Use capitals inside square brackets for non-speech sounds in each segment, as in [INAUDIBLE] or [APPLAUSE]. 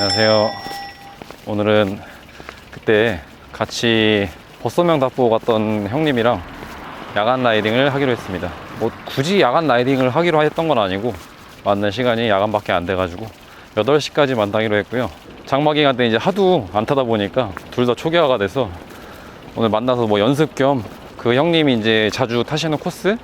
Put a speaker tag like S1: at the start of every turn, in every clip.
S1: 안녕하세요. 오늘은 그때 같이 버스명 답보 갔던 형님이랑 야간 라이딩을 하기로 했습니다. 뭐 굳이 야간 라이딩을 하기로 했던 건 아니고 맞는 시간이 야간밖에 안 돼가지고 8시까지 만나기로 했고요. 장마 기간 때 이제 하도 안 타다 보니까 둘 다 초기화가 돼서 오늘 만나서 뭐 연습 겸 그 형님이 이제 자주 타시는 코스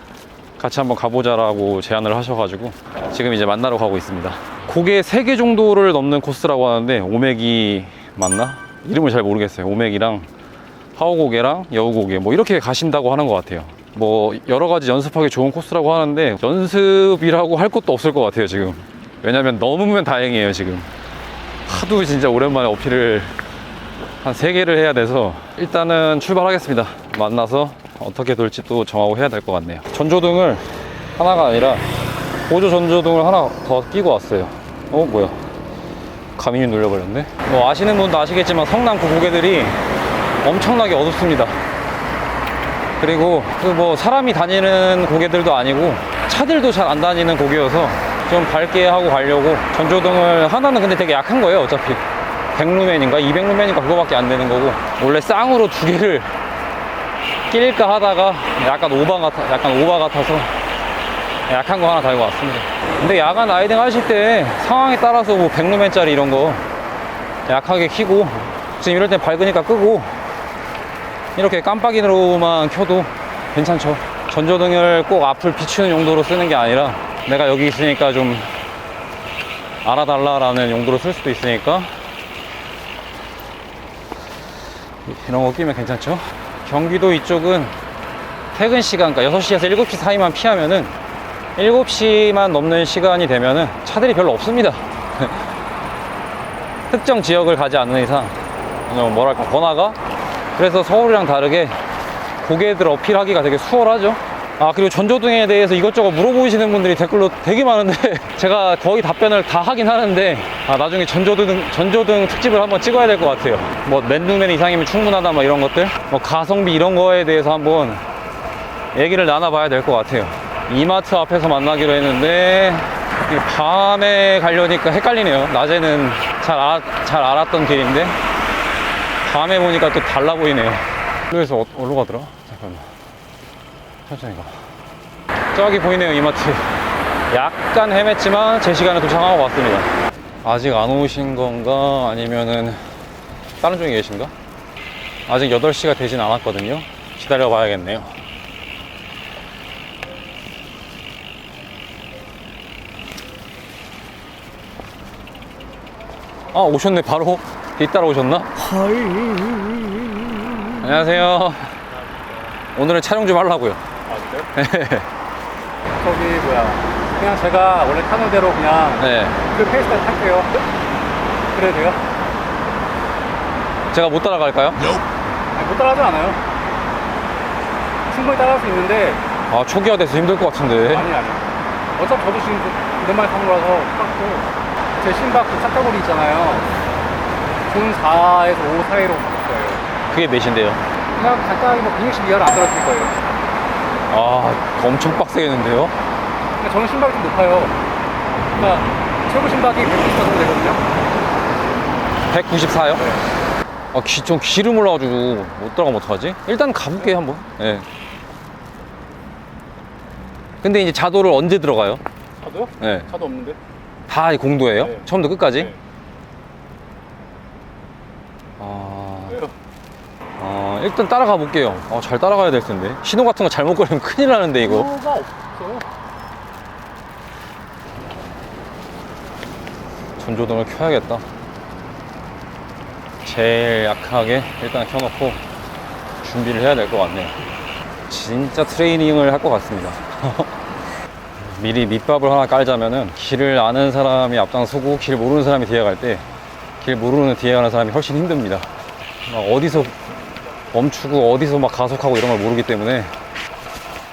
S1: 같이 한번 가보자라고 제안을 하셔가지고 지금 이제 만나러 가고 있습니다. 고개 3개 정도를 넘는 코스라고 하는데 오메기 맞나? 이름을 잘 모르겠어요. 오메기랑 하우고개랑 여우고개 뭐 이렇게 가신다고 하는 것 같아요. 뭐 여러 가지 연습하기 좋은 코스라고 하는데 연습이라고 할 것도 없을 것 같아요 지금. 왜냐면 넘으면 다행이에요 지금. 하도 진짜 오랜만에 어필을 한 3개를 해야 돼서 일단은 출발하겠습니다. 만나서 어떻게 돌지 또 정하고 해야 될 것 같네요. 전조등을 하나가 아니라 보조 전조등을 하나 더 끼고 왔어요. 어, 뭐야. 가민이 눌려버렸네. 뭐 아시는 분도 아시겠지만 성남 그 고개들이 엄청나게 어둡습니다. 그리고 그뭐 사람이 다니는 고개들도 아니고 차들도 잘 안 다니는 고개여서 좀 밝게 하고 가려고 전조등을 하나는 근데 되게 약한 거예요 어차피 100루멘인가 200루멘인가 그거밖에 안 되는 거고 원래 쌍으로 두 개를 낄까 하다가 약간 오바 같아 약간 오바 같아서 약한 거 하나 달고 왔습니다 근데 야간 라이딩 하실 때 상황에 따라서 뭐 100루멘짜리 이런 거 약하게 키고 지금 이럴 땐 밝으니까 끄고 이렇게 깜빡이로만 켜도 괜찮죠. 전조등을 꼭 앞을 비추는 용도로 쓰는 게 아니라 내가 여기 있으니까 좀 알아달라라는 용도로 쓸 수도 있으니까 이런 거 끼면 괜찮죠. 경기도 이쪽은 퇴근 시간, 그러니까 6시에서 7시 사이만 피하면은 7시만 넘는 시간이 되면은 차들이 별로 없습니다. [LAUGHS] 특정 지역을 가지 않는 이상 뭐랄까 번화가 그래서 서울이랑 다르게 고개들 어필하기가 되게 수월하죠. 아 그리고 전조등에 대해서 이것저것 물어보시는 분들이 댓글로 되게 많은데 [LAUGHS] 제가 거의 답변을 다 하긴 하는데 아 나중에 전조등 전조등 특집을 한번 찍어야 될 것 같아요. 뭐 맨루멘 이상이면 충분하다 막 이런 것들, 뭐 가성비 이런 거에 대해서 한번 얘기를 나눠봐야 될 것 같아요. 이마트 앞에서 만나기로 했는데 밤에 가려니까 헷갈리네요. 낮에는 잘, 알, 잘 알았던 길인데 밤에 보니까 또 달라 보이네요. 여기서 어, 어디로 가더라? 잠깐만. 천천히 가. 저기 보이네요, 이마트. 약간 헤맸지만 제 시간에 도착하고 왔습니다. 아직 안 오신 건가? 아니면은 다른 중에 계신가? 아직 8시가 되진 않았거든요. 기다려 봐야겠네요. 아, 오셨네. 바로 뒤따라 오셨나? 안녕하세요. 오늘은 촬영 좀 하려고요.
S2: 아, 그래요? [LAUGHS] 저기 뭐야 그냥 제가 원래 타는 대로 그냥
S1: 네.
S2: 그 페이스대로 탈게요 그래도 돼요?
S1: 제가 못 따라갈까요?
S2: 아니, 못 따라하지 않아요 충분히 따라할 수 있는데
S1: 아, 초기화 돼서 힘들 것 같은데.
S2: 아니 아니 어차피 저도 지금 그 오랜만에 타는 거라서 탔고 제 신박 그 짝다구리 있잖아요 준 4에서 5 사이로 바꿀 거예요
S1: 그게 몇인데요?
S2: 그냥 간단하게 뭐 160 이하로 안 떨어질 거예요
S1: 아, 엄청 빡세겠는데요?
S2: 근데 저는 신박이 좀 높아요 그러니까 최고 신박이 190 정도 되거든요
S1: 194요?
S2: 네.
S1: 아, 기, 좀 기름 올라가지고 못 들어가면 어떡하지? 일단 가볼게요, 한번. 예. 근데 이제 자도를 언제 들어가요?
S2: 차도요?
S1: 네.
S2: 차도 없는데
S1: 다 공도예요?
S2: 네.
S1: 처음부터 끝까지?
S2: 네.
S1: 아? 아, 일단 따라가 볼게요. 아, 잘 따라가야 될 텐데. 신호 같은 거 잘못 걸리면 큰일 나는데, 이거.
S2: 없어요.
S1: 전조등을 켜야겠다. 제일 약하게 일단 켜놓고 준비를 해야 될 것 같네요. 진짜 트레이닝을 할 것 같습니다. [LAUGHS] 미리 밑밥을 하나 깔자면은 길을 아는 사람이 앞장서고 길 모르는 사람이 뒤에 갈 때 길 모르는 뒤에 가는 사람이 훨씬 힘듭니다. 막 어디서 멈추고 어디서 막 가속하고 이런 걸 모르기 때문에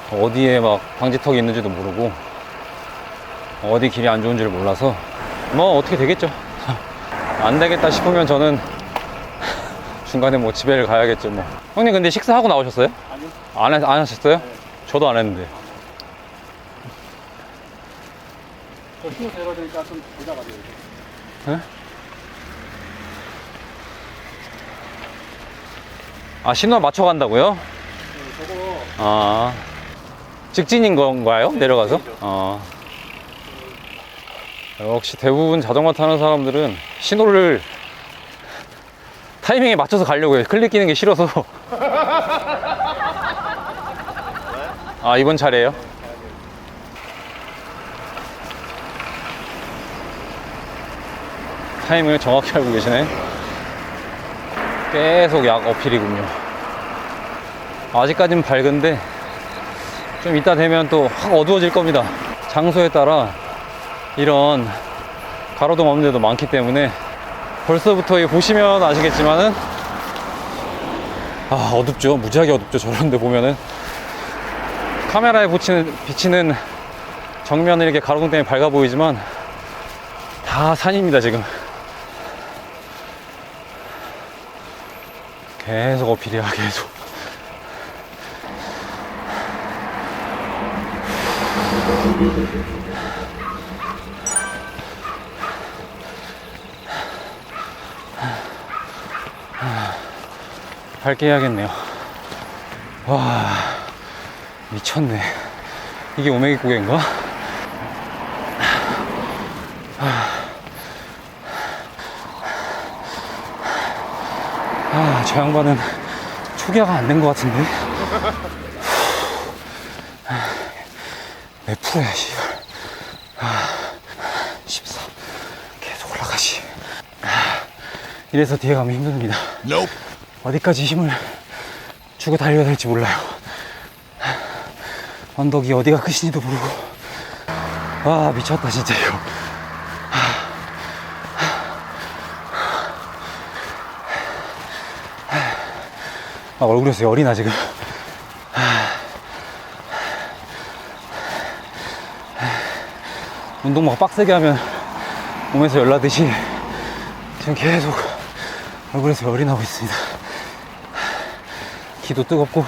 S1: 어디에 막 방지턱이 있는지도 모르고 어디 길이 안 좋은지를 몰라서 뭐 어떻게 되겠죠. [LAUGHS] 안 되겠다 싶으면 저는 [LAUGHS] 중간에 뭐 집에를 가야겠죠 뭐. 형님 근데 식사하고 나오셨어요?
S2: 아니요.
S1: 안, 하- 안 하셨어요?
S2: 네.
S1: 저도 안 했는데.
S2: 키워서 이러야 되니까 좀 보자 가지고.
S1: 네? 아 신호를 맞춰 간다고요?
S2: 네, 저거
S1: 아 직진인 건가요? 네, 내려가서? 직진이죠. 아 역시 대부분 자전거 타는 사람들은 신호를 타이밍에 맞춰서 가려고 해요. 클릭 끼는 게 싫어서. [LAUGHS] 아 이번 차례예요? 타이밍을 정확히 알고 계시네. 계속 약 어필이군요. 아직까지는 밝은데 좀 이따 되면 또 확 어두워질 겁니다. 장소에 따라 이런 가로등 없는 데도 많기 때문에 벌써부터 이 보시면 아시겠지만은 아 어둡죠 무지하게 어둡죠 저런데 보면은 카메라에 비치는, 비치는 정면은 이렇게 가로등 때문에 밝아 보이지만 다 산입니다 지금 계속 어필이야 계속 밝게 해야겠네요. 와, 미쳤네. 이게 오메기 고개인가? 아, 저 양반은 초기화가 안 된 것 같은데? 몇 프로야, 씨발. 아, 14. 계속 올라가시. 아, 이래서 뒤에 가면 힘듭니다. 어디까지 힘을 주고 달려야 될지 몰라요. 언덕이 어디가 끝인지도 모르고. 와, 미쳤다, 진짜 이거. 아, 얼굴에서 열이 나, 지금. 운동 막 빡세게 하면 몸에서 열 나듯이 지금 계속 얼굴에서 열이 나고 있습니다. 기도 뜨겁고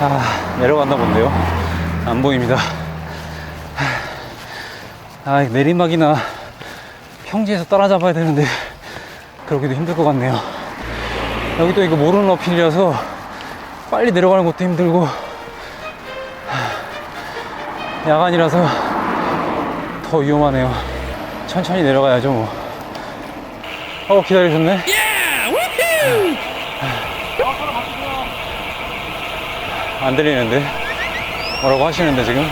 S1: 아 내려갔나 본데요 안 보입니다 아 내리막이나 평지에서 따라잡아야 되는데 그러기도 힘들 것 같네요 여기 또 이거 모르는 어필이라서 빨리 내려가는 것도 힘들고 야간이라서 더 위험하네요 천천히 내려가야죠 뭐 어, 기다리셨네? 안 들리는데? 뭐라고 하시는데, 지금?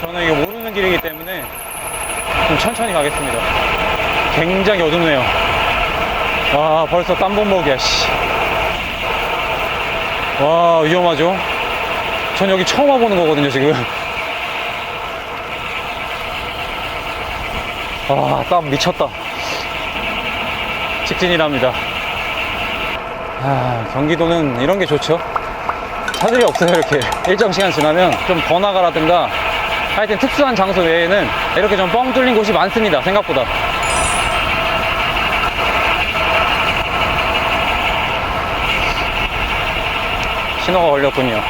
S1: 저는 이거 모르는 길이기 때문에 좀 천천히 가겠습니다. 굉장히 어둡네요. 와, 벌써 땀범벅이야, 씨. 와, 위험하죠? 전 여기 처음 와보는 거거든요, 지금. 와, 땀 미쳤다. 직진이랍니다. 아, 경기도는 이런 게 좋죠. 차들이 없어요, 이렇게. 일정 시간 지나면 좀 번화가라든가 하여튼 특수한 장소 외에는 이렇게 좀 뻥 뚫린 곳이 많습니다, 생각보다. 신호가 걸렸군요.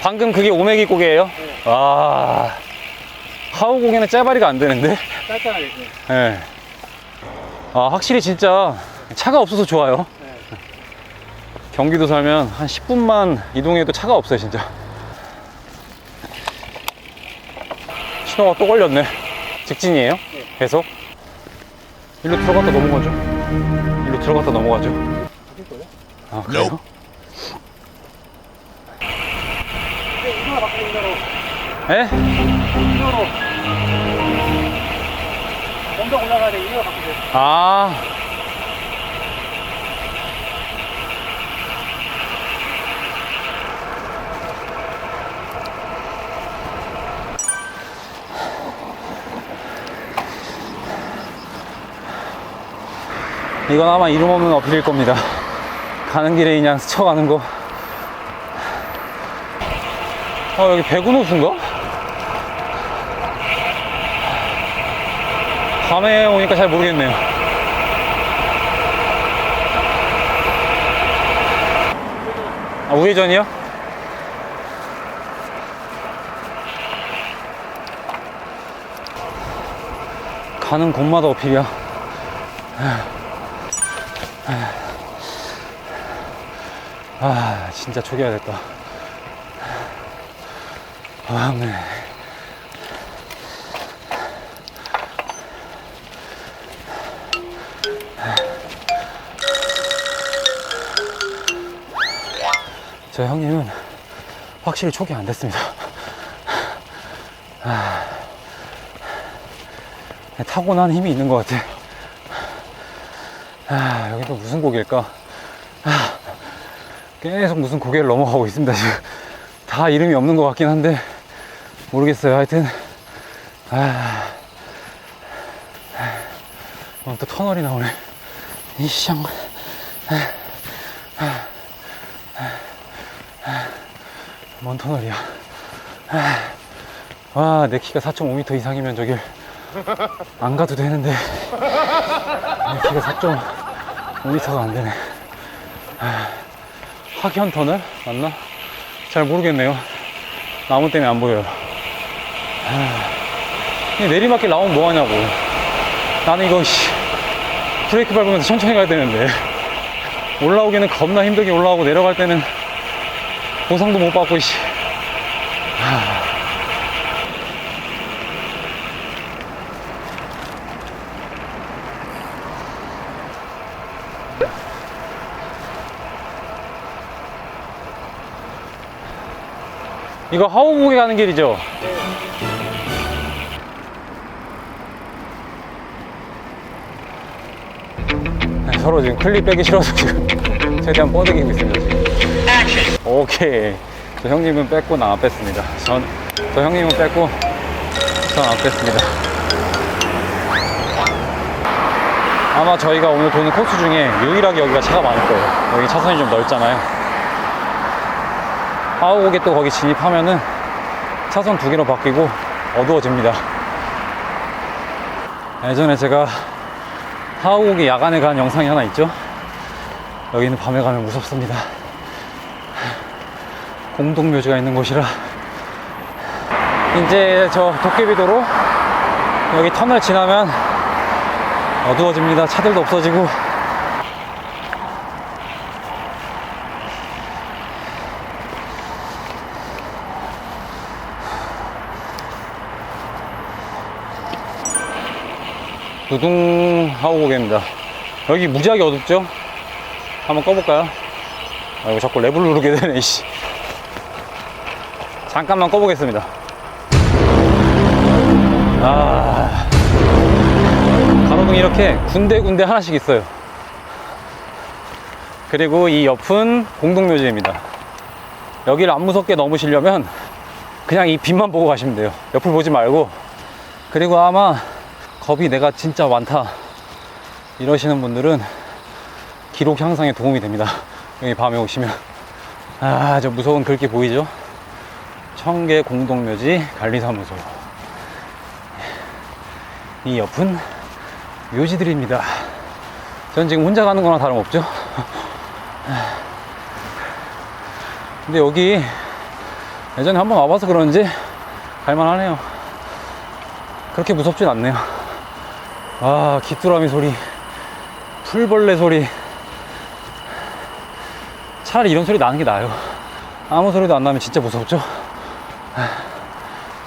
S1: 방금 그게 오메기 고개예요? 와, 하우 고개는 째바리가 안 되는데?
S2: 짧잖아요.
S1: 예. 아, 확실히 진짜 차가 없어서 좋아요. 경기도 살면 한 10분만 이동해도 차가 없어요, 진짜. 신호가 또 걸렸네. 직진이에요? 계속? 일로 들어갔다 넘어가죠. 일로 들어갔다 넘어가죠. 아, 그래요?
S2: 이거나 바꾸고 이거로.
S1: 예?
S2: 이거로. 먼저 올라가야 돼. 이거 바꾸세요.
S1: 아. 이건 아마 이름 없는 어필일 겁니다. 가는 길에 그냥 스쳐가는 거. 어, 여기 배군 호수인가? 밤에 오니까 잘 모르겠네요. 아, 우회전이요? 가는 곳마다 어필이야. 아, 진짜 초기화 됐다. 아, 네. 저 형님은 확실히 초기 안 됐습니다. 아, 타고난 힘이 있는 것 같아. 아, 여기 또 무슨 고개일까? 아, 계속 무슨 고개를 넘어가고 있습니다, 지금. 다 이름이 없는 것 같긴 한데, 모르겠어요. 하여튼, 아, 오늘 또 터널이 나오네. 이샹. 뭔 터널이야. 와, 내 키가 4.5m 이상이면 저길 안 가도 되는데, 내 키가 4.5m가 안 되네. 학현 터널? 맞나? 잘 모르겠네요. 나무 때문에 안 보여요. 이 내리막길 나오면 뭐하냐고. 나는 이거, 씨, 브레이크 밟으면서 천천히 가야 되는데. 올라오기는 겁나 힘들게 올라오고 내려갈 때는 보상도 못 받고, 씨. 이거 하우국에 가는 길이죠? 네, 서로 지금 클립 빼기 싫어서 지금 [LAUGHS] 최대한 뻗어기고 있습니다 지금. 오케이 저 형님은 뺐고 나 안 뺐습니다 전, 저 형님은 뺐고 전 안 뺐습니다 아마 저희가 오늘 도는 코스 중에 유일하게 여기가 차가 많을 거예요 여기 차선이 좀 넓잖아요 하우국에 또 거기 진입하면은 차선 두 개로 바뀌고 어두워집니다. 예전에 제가 하우국에 야간에 간 영상이 하나 있죠? 여기는 밤에 가면 무섭습니다. 공동묘지가 있는 곳이라 이제 저 도깨비도로 여기 터널 지나면 어두워집니다. 차들도 없어지고 두둥 하우고개입니다. 여기 무지하게 어둡죠? 한번 꺼볼까요? 아, 이거 자꾸 랩을 누르게 되네, 이씨. 잠깐만 꺼보겠습니다. 아. 가로등이 이렇게 군데군데 하나씩 있어요. 그리고 이 옆은 공동묘지입니다. 여기를 안 무섭게 넘으시려면 그냥 이 빛만 보고 가시면 돼요. 옆을 보지 말고. 그리고 아마 겁이 내가 진짜 많다 이러시는 분들은 기록 향상에 도움이 됩니다 여기 밤에 오시면 아 저 무서운 글귀 보이죠 청계 공동묘지 관리사무소 이 옆은 묘지들입니다 전 지금 혼자 가는 거나 다름없죠 근데 여기 예전에 한번 와봐서 그런지 갈만하네요 그렇게 무섭진 않네요 아, 귀뚜라미 소리, 풀벌레 소리. 차라리 이런 소리 나는 게 나아요. 아무 소리도 안 나면 진짜 무섭죠?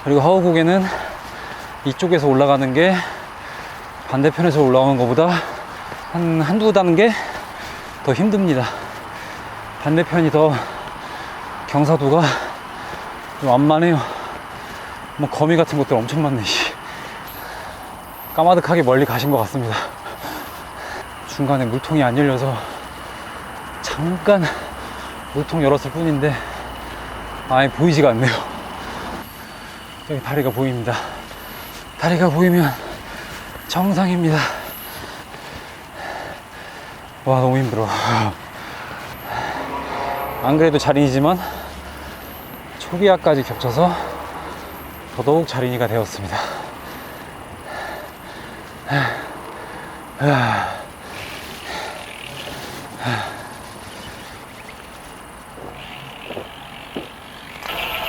S1: 그리고 하우국에는 이쪽에서 올라가는 게 반대편에서 올라오는 것보다 한, 한두 단계 더 힘듭니다. 반대편이 더 경사도가 좀 완만해요. 뭐 거미 같은 것들 엄청 많네, 씨. 까마득하게 멀리 가신 것 같습니다. 중간에 물통이 안 열려서 잠깐 물통 열었을 뿐인데 아예 보이지가 않네요. 저기 다리가 보입니다. 다리가 보이면 정상입니다. 와 너무 힘들어. 안 그래도 자린이지만 초기화까지 겹쳐서 더더욱 자린이가 되었습니다.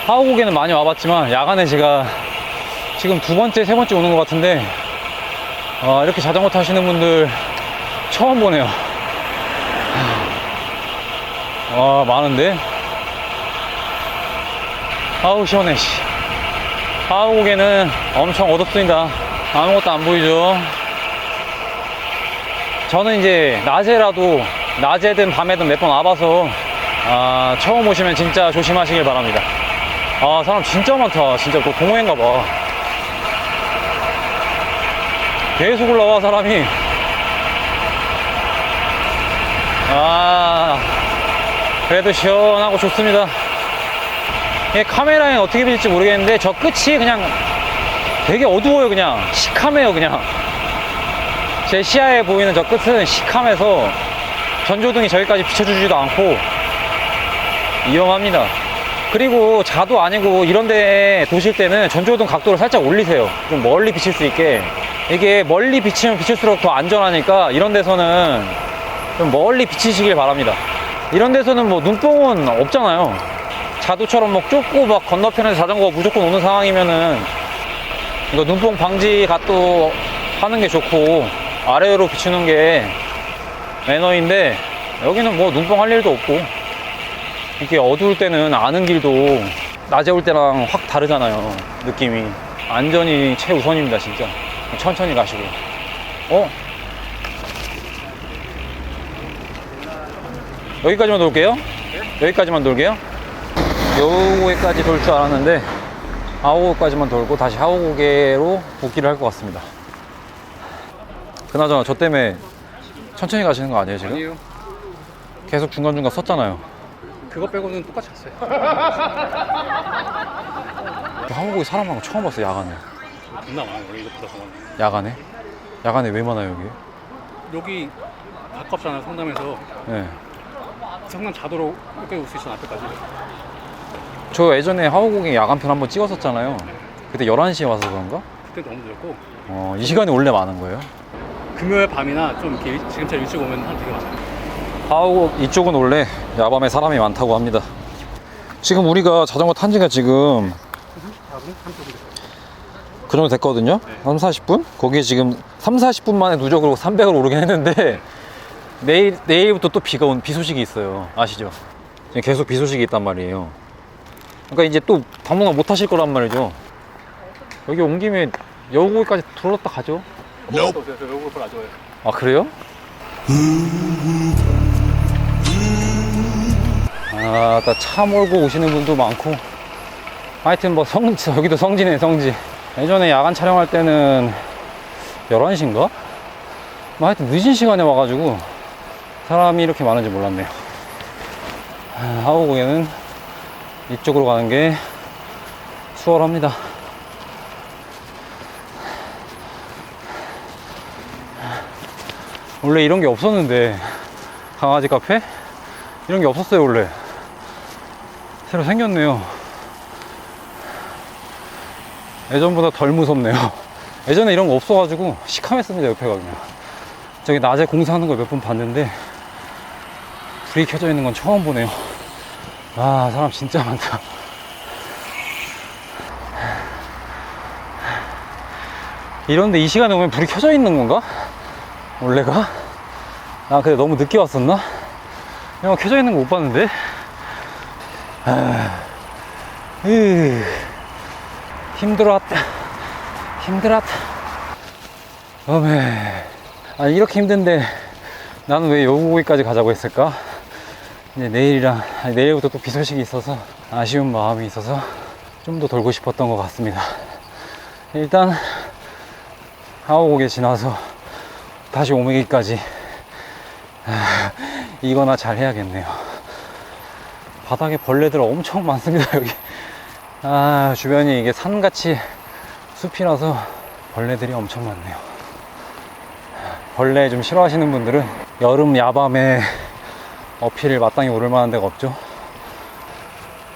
S1: 하우국에는 많이 와봤지만 야간에 제가 지금 두 번째, 세 번째 오는 것 같은데 어, 이렇게 자전거 타시는 분들 처음 보네요. 와, 많은데? 아우, 시원해, 씨. 하우곡에는 엄청 어둡습니다. 아무것도 안 보이죠? 저는 이제 낮에라도, 낮에든 밤에든 몇 번 와봐서, 아, 처음 오시면 진짜 조심하시길 바랍니다. 아, 사람 진짜 많다. 진짜 그 동호회인가 봐. 계속 올라와, 사람이. 아, 그래도 시원하고 좋습니다. 이게 카메라엔 어떻게 빌지 모르겠는데 저 끝이 그냥 되게 어두워요 그냥 시커매요 그냥 제 시야에 보이는 저 끝은 시커매서 전조등이 저기까지 비춰주지도 않고 위험합니다 그리고 자도 아니고 이런 데 도실 때는 전조등 각도를 살짝 올리세요. 좀 멀리 비칠 수 있게. 이게 멀리 비치면 비칠수록 더 안전하니까 이런 데서는 좀 멀리 비치시길 바랍니다. 이런 데서는 뭐 눈뽕은 없잖아요. 자도처럼 막 좁고 막 건너편에서 자전거가 무조건 오는 상황이면은 이거 눈뽕 방지 각도 하는 게 좋고 아래로 비추는 게 매너인데 여기는 뭐 눈뽕 할 일도 없고 이렇게 어두울 때는 아는 길도 낮에 올 때랑 확 다르잖아요 느낌이 안전이 최우선입니다 진짜 천천히 가시고 어? 여기까지만 돌게요 여기까지만 돌게요 여우고개까지 돌 줄 알았는데 아오고까지만 돌고 다시 하오고개로 복귀를 할 것 같습니다. 그나저나 저 때문에 천천히 가시는 거 아니에요 지금?
S2: 아니에요.
S1: 계속 중간중간 섰잖아요.
S2: 그거 빼고는 똑같이 갔어요.
S1: 하오고개 사람 많은 거 처음 봤어요 야간에.
S2: 존나 많아요. 원래 이것보다 더.
S1: 야간에? 야간에 왜 많아요 여기?
S2: 여기 가깝잖아요. 성남에서.
S1: 네.
S2: 성남 자도로 이렇게 올 수 있어 앞에까지.
S1: 저 예전에 하오고개 야간편 한번 찍었었잖아요. 그때 11시에 와서 그런가?
S2: 그때 너무 늦었고
S1: 어, 이 시간에 원래 많은 거예요?
S2: 금요일 밤이나 좀 이렇게 일- 지금처럼 일찍 오면 사람 되게 많아 요.
S1: 하오고 이쪽은 원래 야밤에 사람이 많다고 합니다. 지금 우리가 자전거 탄 지가 지금 그 정도 됐거든요? 3, 40분? 거기에 지금 3, 40분 만에 누적으로 300을 오르긴 했는데 [LAUGHS] 내일, 내일부터 또 비가 온, 비 소식이 있어요. 아시죠? 지금 계속 비 소식이 있단 말이에요. 그러니까 이제 또 당분간 못 하실 거란 말이죠. 여기 온 김에 여우고기까지 들어갔다 가죠.
S2: 좋아해요.
S1: 아, 그래요? 아, 나차 몰고 오시는 분도 많고. 하여튼 뭐 성지, [LAUGHS] 여기도 성지네, 성지. 예전에 야간 촬영할 때는 11시인가? 뭐 하여튼 늦은 시간에 와가지고 사람이 이렇게 많은지 몰랐네요. 아, 하우고에는 이쪽으로 가는 게 수월합니다. 원래 이런 게 없었는데 강아지 카페 이런 게 없었어요 원래 새로 생겼네요 예전보다 덜 무섭네요 [LAUGHS] 예전에 이런 거 없어가지고 시커맸습니다 옆에가 그냥 저기 낮에 공사하는 걸 몇 번 봤는데 불이 켜져 있는 건 처음 보네요 아 사람 진짜 많다 이런데 이 시간에 오면 불이 켜져 있는 건가? 원래가? 나 근데 너무 늦게 왔었나? 이거 켜져 있는 거 못 봤는데? 아, 으, 힘들었다. 힘들었다. 어메. 아, 이렇게 힘든데 나는 왜 여우고기까지 가자고 했을까? 이제 내일이랑, 아니, 내일부터 또 비 소식이 있어서 아쉬운 마음이 있어서 좀 더 돌고 싶었던 것 같습니다. 일단, 하오고개 지나서 다시 오메기까지 아, 이거나 잘 해야겠네요. 바닥에 벌레들 엄청 많습니다, 여기. 아, 주변이 이게 산같이 숲이라서 벌레들이 엄청 많네요. 벌레 좀 싫어하시는 분들은 여름 야밤에 어필을 마땅히 오를 만한 데가 없죠.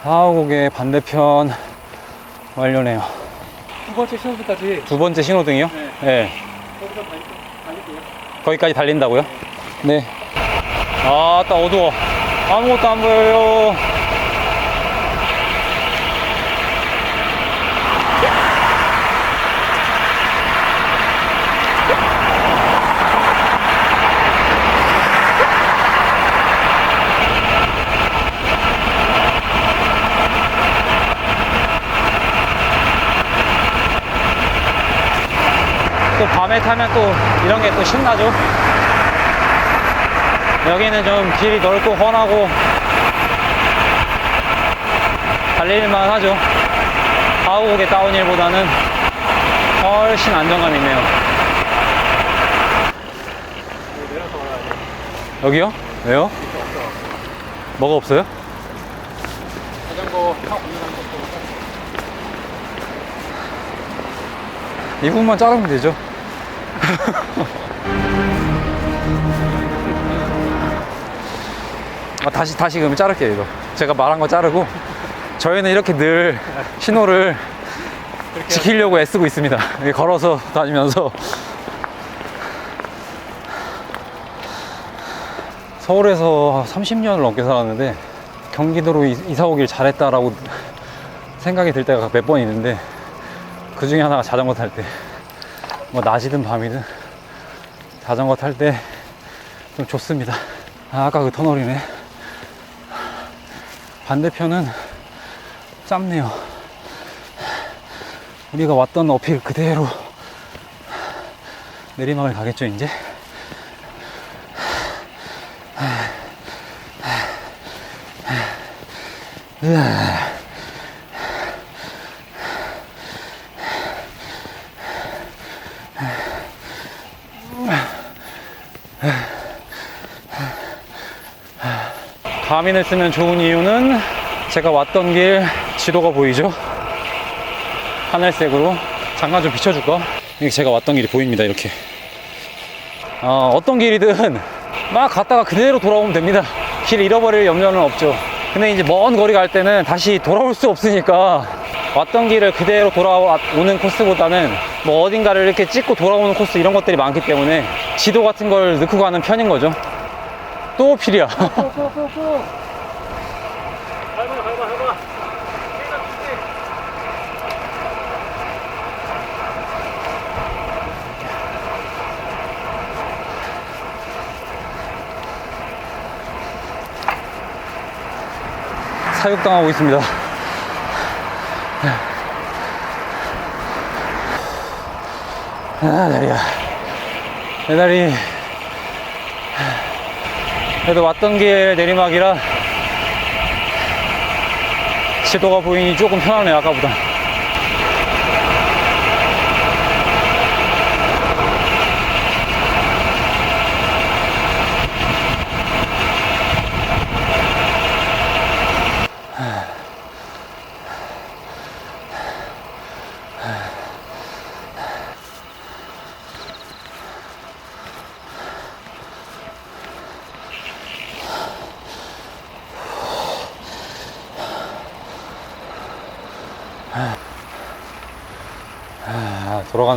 S1: 하오곡의 반대편 완료네요.
S2: 두 번째 신호수까지
S1: 두 번째 신호등이요?
S2: 네.
S1: 네. 거기까지 달린다고요? 네. 아, 딱 어두워. 아무것도 안 보여요. 또 밤에 타면 또 이런 게 또 신나죠. 여기는 좀 길이 넓고 훤하고 달릴만 하죠. 하우곡의 다운힐보다는 훨씬 안정감 있네요. 여기요? 왜요? 뭐가 없어요?
S2: 자전거
S1: 이 부분만 자르면 되죠. [LAUGHS] 아, 다시 다시 그러면 자를게요 이거. 제가 말한 거 자르고 저희는 이렇게 늘 신호를 지키려고 애쓰고 있습니다. 걸어서 다니면서 서울에서 30년을 넘게 살았는데 경기도로 이- 이사 오길 잘했다라고 생각이 들 때가 몇 번 있는데 그 중에 하나가 자전거 탈 때. 뭐 낮이든 밤이든 자전거 탈 때 좀 좋습니다. 아, 아까 그 터널이네. 반대편은 짧네요. 우리가 왔던 어필 그대로 내리막을 가겠죠, 이제? 으아. 쓰면 좋은 이유는 제가 왔던 길 지도가 보이죠? 하늘색으로. 잠깐 좀 비춰줄까? 이게 제가 왔던 길이 보입니다 이렇게. 어, 어떤 길이든 막 갔다가 그대로 돌아오면 됩니다. 길 잃어버릴 염려는 없죠. 근데 이제 먼 거리 갈 때는 다시 돌아올 수 없으니까 왔던 길을 그대로 돌아오는 코스보다는 뭐 어딘가를 이렇게 찍고 돌아오는 코스 이런 것들이 많기 때문에 지도 같은 걸 넣고 가는 편인 거죠 또 필이야. 사육당하고 있습니다. 아, 다리야. 내 다리. 그래도 왔던 길 내리막이라 지도가 보이니 조금 편하네요, 아까보다.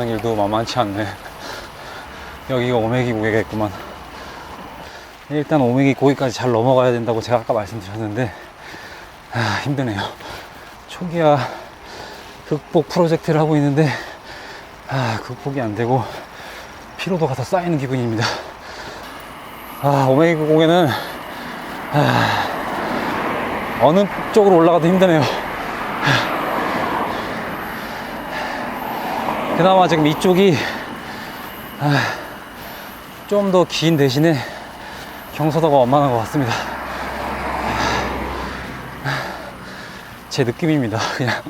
S1: 가는 길도 만만치 않네. 여기가 오메기 고개겠구만. 일단 오메기 고기까지 잘 넘어가야 된다고 제가 아까 말씀드렸는데, 아, 힘드네요. 초기화 극복 프로젝트를 하고 있는데, 아, 극복이 안 되고, 피로도가 더 쌓이는 기분입니다. 아, 오메기 고개는, 아, 어느 쪽으로 올라가도 힘드네요. 그나마 지금 이쪽이 아, 좀 더 긴 대신에 경사도가 완만한 것 같습니다. 제 느낌입니다. 그냥.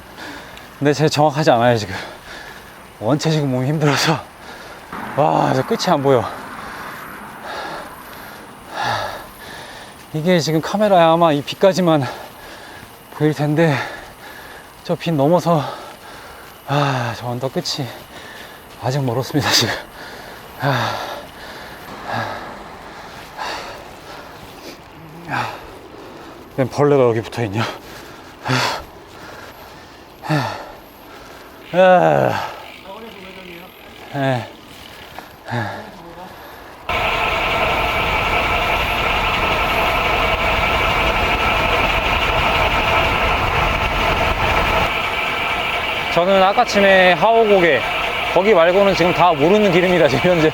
S1: 근데 제 정확하지 않아요 지금. 원체 지금 몸이 힘들어서 와, 저 끝이 안 보여. 이게 지금 카메라에 아마 이 빛까지만 보일 텐데 저 빛 넘어서 아, 저 언덕 끝이 아직 멀었습니다, 지금. 아, 아, 웬 벌레가 여기 붙어 있냐? 아, 아, 예. 저는 아까침에 하오고개 거기 말고는 지금 다 모르는 길입니다 지금 현재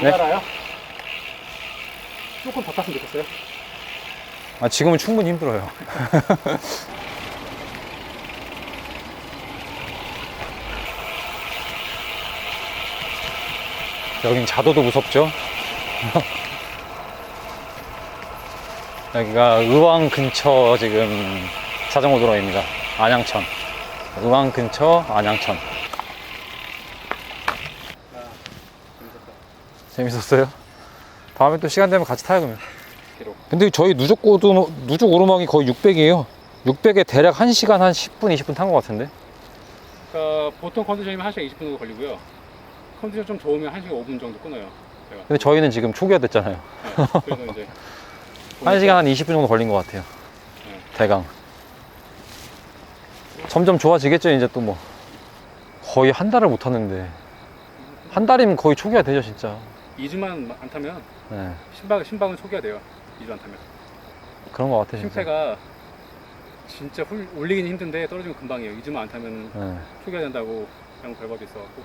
S1: 네?
S2: 알아요? 조금 더 탔으면 좋겠어요.
S1: 아, 지금은 충분히 힘들어요 [LAUGHS] 여긴 자도도 무섭죠? [LAUGHS] 여기가 의왕 근처 지금 자전거 도로입니다. 안양천. 의왕 근처 안양천. 재밌었어요? 다음에 또 시간 되면 같이 타요 그러면. 근데 저희 누적 고도 누적 오르막이 거의 600이에요. 600에 대략 1시간 한 10분, 20분 탄 것 같은데.
S2: 그러니까 보통 컨디션이면 1시간 20분 정도 걸리고요. 컨디션 좀 좋으면 1시간 5분 정도 끊어요. 제가.
S1: 근데 저희는 지금 초기화 됐잖아요.
S2: 네, 그래서 이제
S1: 1시간 [LAUGHS] 한 20분 정도 걸린 것 같아요.
S2: 네.
S1: 대강. 점점 좋아지겠죠, 이제 또 뭐. 거의 한 달을 못 탔는데. 한 달이면 거의 초기화 되죠, 진짜.
S2: 2주만 안 타면
S1: 네.
S2: 심박 심박은 초기화 돼요. 2주 안 타면.
S1: 그런 것 같아, 진짜.
S2: 심폐가 진짜 훌, 올리긴 힘든데 떨어지면 금방이에요. 2주만 안 타면
S1: 네.
S2: 초기화 된다고 그런 결과가 있어갖고.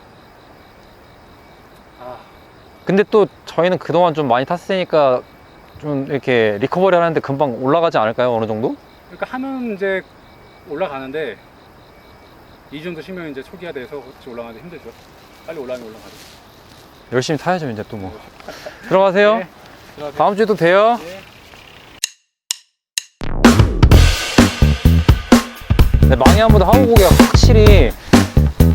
S2: 아,
S1: 근데 또 저희는 그동안 좀 많이 탔으니까 좀 이렇게 리커버리 하는데 금방 올라가지 않을까요? 어느 정도?
S2: 그러니까 하면 이제 올라가는데 2주 정도 쉬면 이제 초기화 돼서 같이 올라가는데 힘들죠. 빨리 올라가면 올라가죠.
S1: 열심히 타야죠, 이제 또 뭐. [LAUGHS] 들어가세요.
S2: 네, 들어가세요.
S1: 다음 주에 또 봬요.
S2: 네.
S1: 근데 망해안보다 하우고기가 확실히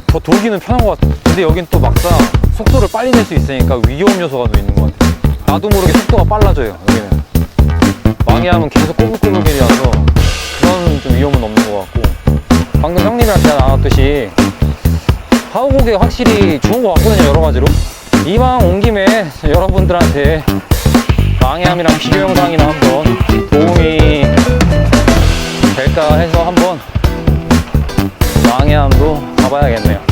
S1: 더 돌기는 편한 것 같아. 근데 여긴 또 막상 속도를 빨리 낼 수 있으니까 위험 요소가 또 있는 것 같아. 나도 모르게 속도가 빨라져요, 여기는. 망해안은 계속 꼬불꼬불길이라서 그런 좀 위험은 없는 것 같고. 방금 형님이랑 제가 나눴듯이 하우고기가 확실히 좋은 것 같거든요, 여러 가지로. 이왕 온 김에 여러분들한테 망해암이랑 비교 영상이나 한번 도움이 될까 해서 한번 망해암도 가봐야겠네요.